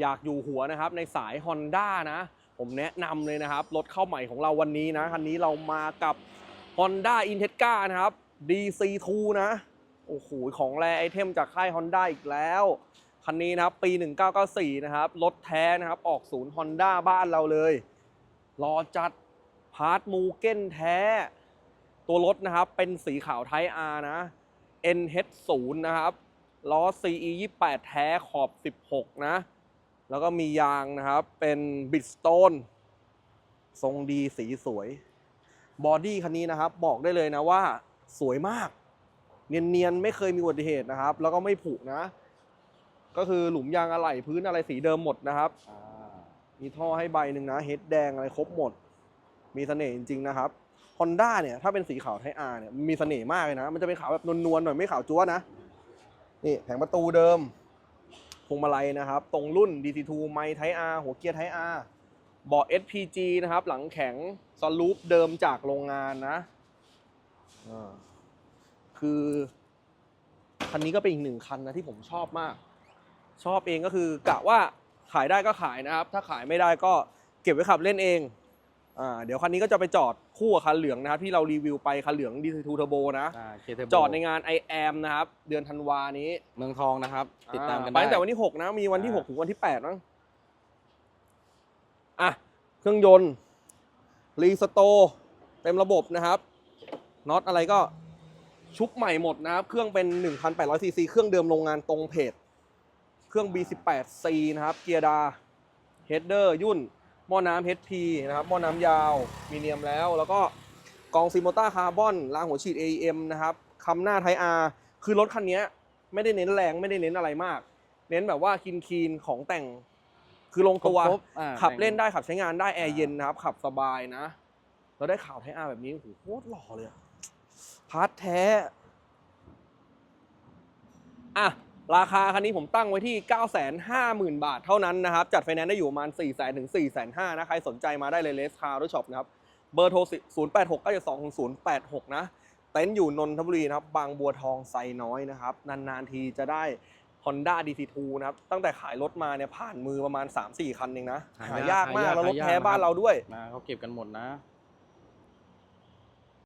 อยากอยู่หัวนะครับในสาย Honda นะ ผมแนะนำเลยนะครับ รถเข้าใหม่ของเราวันนี้นะ คันนี้เรามากับ Honda i n t e g r a นะครับ DC2 นะ โอ้โห ของแรไอเทมจากค่าย Honda อีกแล้ว คันนี้นะครับ ปี 1994 นะครับ รถแท้นะครับ ออกศูนย์ Honda บ้านเราเลย รอจัดพาร์ทมูเก้นแท้ ตัวรถนะครับ เป็นสีขาวไทย R นะ NH0 นะครับล้อ CE 28 แท้ขอบ 16 นะ แล้วก็มียางนะครับ เป็นบิดสโตนทรงดีสีสวย บอดี้คันนี้นะครับ บอกได้เลยนะว่าสวยมาก เนียนๆ ไม่เคยมีอุบัติเหตุนะครับ แล้วก็ไม่ผุนะ ก็คือหลุมยางอะไหล่พื้นอะไรสีเดิมหมดนะครับ มีท่อให้ใบหนึ่งนะเฮดแดงอะไรครบหมด มีเสน่ห์จริง ๆ นะครับ Honda เนี่ยถ้าเป็นสีขาวไทยอาร์เนี่ยมีเสน่ห์มากเลยนะ มันจะเป็นขาวแบบนวลๆหน่อยไม่ขาวจั๊วนะ นี่แผงประตูเดิม พวงมาลัยนะครับ ตรงรุ่น DC2 ไมไทอาร์หัวเกียร์ไทอาร์เบาะ SPG นะครับ หลังแข็งซอลูปเดิมจากโรงงานนะคือคันนี้ก็เป็นอีกหนึ่งคันนะที่ผมชอบมาก ชอบเองก็คือกะว่าขายได้ก็ขายนะครับ ถ้าขายไม่ได้ก็เก็บไว้ขับเล่นเอง อ่าเดี๋ยวคันนี้ก็จะไปจอดคู่กับคันเหลืองนะครับที่เรารีวิวไปคันเหลือง DC2 Turbo นะ อ่า K-Turbo จอดในงาน I am นะครับเดือนธันวานี้เมืองทองนะครับ ติดตามกันไปได้ ตั้งแต่วันที่ 6 นะมีวันที่ อ่า 6 ถึงวันที่8มั้งอะเครื่องยนต์รีสโตร์เต็มระบบนะครับน็อตอะไรก็ชุบใหม่หมดนะครับ เครื่องเป็น 1,800ซีซีเครื่องเดิมโรงงานตรงเพจ เครื่อง B18C นะครับ เกียร์ดาเฮดเดอร์ยุ่น หม้อน้ำ HP นะครับหม้อน้ำยาวมีเนียมแล้ว แล้วก็กองซีโมต้าคาร์บอนรางหัวฉีด AEM นะครับคำหน้าไทอาร์คือรถคันเนี้ยไม่ได้เน้นแรงไม่ได้เน้นอะไรมาก เน้นแบบว่าคินคีนๆของแต่งคือลงตัวครบๆอ่าขับเล่นได้ขับใช้งานได้แอร์เย็นนะครับ ขับสบายนะ เราได้ข่าวไทอาร์แบบนี้โอ้โหโคตรหล่อเลยอะพาร์ทแท้อะ ราคาคันนี้ผมตั้งไว้ที่ 950,000 บาทเท่านั้นนะครับ จัดไฟแนนซ์ได้อยู่ประมาณ 4 0 0 0 0ถึง 4 5 0 0 0นะ ใครสนใจมาได้เลยเลสคาร์รถช็อปนะครับ เบอร์โทร 0 8 6 9 7 2 0 8 6 นะ เต็นท์อยู่นนทบุรีนะครับ บางบัวทองไซน้อยนะครับ นานๆทีจะได้ Honda DC2 นะครับ ตั้งแต่ขายรถมาเนี่ยผ่านมือประมาณ 3-4 คันเองนะ หายากมากแล้วรถแท้บ้านเราด้วย มาเขาเก็บกันหมดนะ